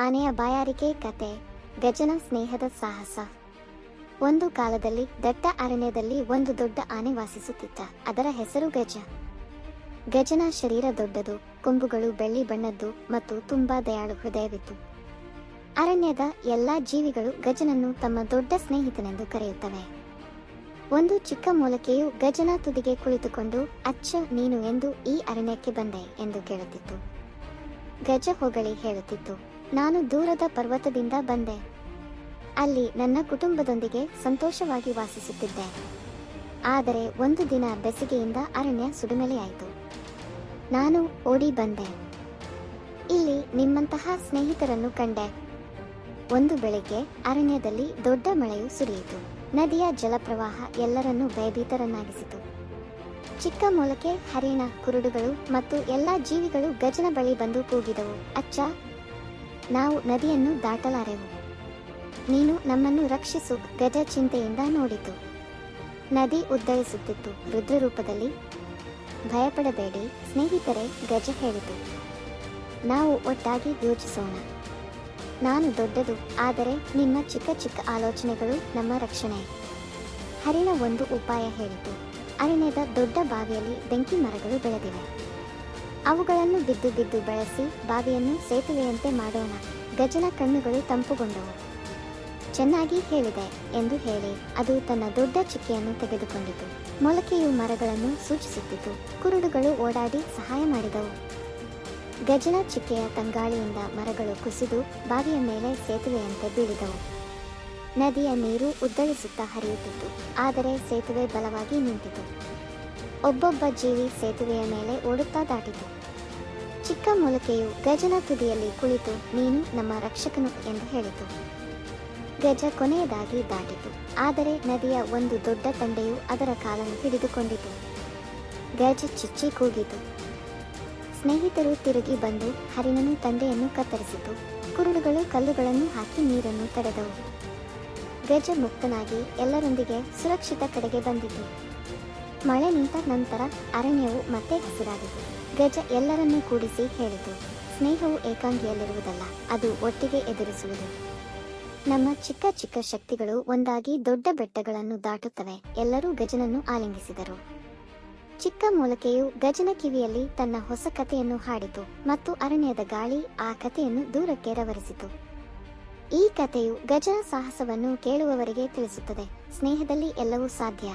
ಆನೆಯ ಬಾಯಾರಿಕೆ, ಕತೆ, ಗಜನ ಸ್ನೇಹದ ಸಾಹಸ. ಒಂದು ಕಾಲದಲ್ಲಿ ದಟ್ಟ ಅರಣ್ಯದಲ್ಲಿ ಒಂದು ದೊಡ್ಡ ಆನೆ ವಾಸಿಸುತ್ತಿತ್ತ. ಅದರ ಹೆಸರು ಗಜ. ಗಜನ ಶರೀರ ದೊಡ್ಡದು, ಕೊಂಬುಗಳು ಬೆಳ್ಳಿ ಬಣ್ಣದ್ದು ಮತ್ತು ತುಂಬಾ ದಯಾಳು ಹೃದಯವಿತ್ತು. ಅರಣ್ಯದ ಎಲ್ಲಾ ಜೀವಿಗಳು ಗಜನನ್ನು ತಮ್ಮ ದೊಡ್ಡ ಸ್ನೇಹಿತನೆಂದು ಕರೆಯುತ್ತವೆ. ಒಂದು ಚಿಕ್ಕ ಮೂಲಕೆಯು ಗಜನ ತುದಿಗೆ ಕುಳಿತುಕೊಂಡು, ಅಚ್ಚ, ನೀನು ಎಂದು ಈ ಅರಣ್ಯಕ್ಕೆ ಬಂದೆ ಎಂದು ಕೇಳುತ್ತಿತ್ತು. ಗಜ ಹೊಗಳಿ ಹೇಳುತ್ತಿತ್ತು. ನಾನು ದೂರದ ಪರ್ವತದಿಂದ ಬಂದೆ. ಅಲ್ಲಿ ನನ್ನ ಕುಟುಂಬದೊಂದಿಗೆ ಸಂತೋಷವಾಗಿ ವಾಸಿಸುತ್ತಿದ್ದೆ. ಆದರೆ ಒಂದು ದಿನ ಬೆಸಿಗೆಯಿಂದ ಅರಣ್ಯ ಸುಡುಮಲೆಯಾಯಿತು. ನಾನು ಓಡಿ ಬಂದೆ. ಇಲ್ಲಿ ನಿಮ್ಮಂತಹ ಸ್ನೇಹಿತರನ್ನು ಕಂಡೆ. ಒಂದು ಬೆಳಿಗ್ಗೆ ಅರಣ್ಯದಲ್ಲಿ ದೊಡ್ಡ ಮಳೆಯು ಸುರಿಯಿತು. ನದಿಯ ಜಲಪ್ರವಾಹ ಎಲ್ಲರನ್ನೂ ಭಯಭೀತರನ್ನಾಗಿಸಿತು. ಚಿಕ್ಕ ಮೊಳಕೆ, ಹರಿಣ, ಕುರುಡುಗಳು ಮತ್ತು ಎಲ್ಲಾ ಜೀವಿಗಳು ಗಜನ ಬಳಿ ಬಂದು ಕೂಗಿದವು. ಅಚ್ಚ ನಾವು ನದಿಯನ್ನು ದಾಟಲಾರೆವು. ನೀನು ನಮ್ಮನ್ನು ರಕ್ಷಿಸು ಗಜ ಚಿಂತೆಯಿಂದ ನೋಡಿತು. ನದಿ ಉದ್ದರಿಸುತ್ತಿತ್ತು ರುದ್ರರೂಪದಲ್ಲಿ. ಭಯಪಡಬೇಡಿ, ಸ್ನೇಹಿತರೆ, ಗಜ ಹೇಳಿತು. ನಾವು ಒಟ್ಟಾಗಿ ಯೋಚಿಸೋಣ. ನಾನು ದೊಡ್ಡದು, ಆದರೆ ನಿಮ್ಮ ಚಿಕ್ಕ ಚಿಕ್ಕ ಆಲೋಚನೆಗಳು ನಮ್ಮ ರಕ್ಷಣೆ. ಹರಿಣ ಒಂದು ಉಪಾಯ ಹೇಳಿತು. ಅರಣ್ಯದ ದೊಡ್ಡ ಬಾವಿಯಲ್ಲಿ ಬೆಂಕಿ ಮರಗಳು ಬೆಳೆದಿವೆ. ಅವುಗಳನ್ನು ಬಿದ್ದು ಬಿದ್ದು ಬಳಸಿ ಬಾವಿಯನ್ನು ಸೇತುವೆಯಂತೆ ಮಾಡೋಣ. ಗಜನ ಕಣ್ಣುಗಳು ತಂಪುಗೊಂಡವು. ಚೆನ್ನಾಗಿ ಹೇಳಿದೆ ಎಂದು ಹೇಳಿ ಅದು ತನ್ನ ದೊಡ್ಡ ಚಿಕ್ಕೆಯನ್ನು ತೆಗೆದುಕೊಂಡಿತು. ಮೊಳಕೆಯು ಮರಗಳನ್ನು ಸೂಚಿಸುತ್ತಿತ್ತು. ಕುರುಡುಗಳು ಓಡಾಡಿ ಸಹಾಯ ಮಾಡಿದವು. ಗಜನ ಚಿಕ್ಕೆಯ ತಂಗಾಳಿಯಿಂದ ಮರಗಳು ಕುಸಿದು ಬಾವಿಯ ಮೇಲೆ ಸೇತುವೆಯಂತೆ ಬೀಳಿದವು. ನದಿಯ ನೀರು ಉದ್ದಳಿಸುತ್ತಾ ಹರಿಯುತ್ತಿತ್ತು. ಆದರೆ ಸೇತುವೆ ಬಲವಾಗಿ ನಿಂತಿತು. ಒಬ್ಬೊಬ್ಬ ಜೀವಿ ಸೇತುವೆಯ ಮೇಲೆ ಓಡುತ್ತಾ ದಾಟಿತು. ಚಿಕ್ಕ ಮೊಲಕೆಯು ಗಜನ ತುದಿಯಲ್ಲಿ ಕುಳಿತು ನೀನು ನಮ್ಮ ರಕ್ಷಕನು ಎಂದು ಹೇಳಿತು. ಗಜ ಕೊನೆಯದಾಗಿ ದಾಟಿತು. ಆದರೆ ನದಿಯ ಒಂದು ದೊಡ್ಡ ತಂಡೆಯು ಅದರ ಕಾಲನ್ನು ಹಿಡಿದುಕೊಂಡಿತು. ಗಜ ಚಿಚ್ಚಿ ಕೂಗಿತು. ಸ್ನೇಹಿತರು ತಿರುಗಿ ಬಂದು ಹರಿಣನು ತಂಡೆಯನ್ನು ಕತ್ತರಿಸಿತು. ಕುರುಳುಗಳು ಕಲ್ಲುಗಳನ್ನು ಹಾಕಿ ನೀರನ್ನು ತಡೆದವು. ಗಜ ಮುಕ್ತನಾಗಿ ಎಲ್ಲರೊಂದಿಗೆ ಸುರಕ್ಷಿತ ಕಡೆಗೆ ಬಂದಿತು. ಮಳೆ ನಿಂತ ನಂತರ ಅರಣ್ಯವು ಮತ್ತೆ ಹಸಿರಾಗಿತ್ತು ಗಜ ಎಲ್ಲರನ್ನೂ ಕೂಡಿಸಿ ಹೇಳಿತು, ಸ್ನೇಹವು ಏಕಾಂಗಿಯಲ್ಲಿರುವುದಲ್ಲ, ಅದು ಒಟ್ಟಿಗೆ ಎದುರಿಸುವುದು. ನಮ್ಮ ಚಿಕ್ಕ ಚಿಕ್ಕ ಶಕ್ತಿಗಳು ಒಂದಾಗಿ ದೊಡ್ಡ ಬೆಟ್ಟಗಳನ್ನು ದಾಟುತ್ತವೆ, ಎಲ್ಲರೂ ಗಜನನ್ನು ಆಲಿಂಗಿಸಿದರು. ಚಿಕ್ಕ ಮೂಲಕೆಯು ಗಜನ ಕಿವಿಯಲ್ಲಿ ತನ್ನ ಹೊಸ ಕಥೆಯನ್ನು ಹಾಡಿತು ಮತ್ತು ಅರಣ್ಯದ ಗಾಳಿ ಆ ಕಥೆಯನ್ನು ದೂರಕ್ಕೆ ರವರಿಸಿತು. ಈ ಕಥೆಯು ಗಜನ ಸಾಹಸವನ್ನು ಕೇಳುವವರಿಗೆ ತಿಳಿಸುತ್ತದೆ, ಸ್ನೇಹದಲ್ಲಿ ಎಲ್ಲವೂ ಸಾಧ್ಯ.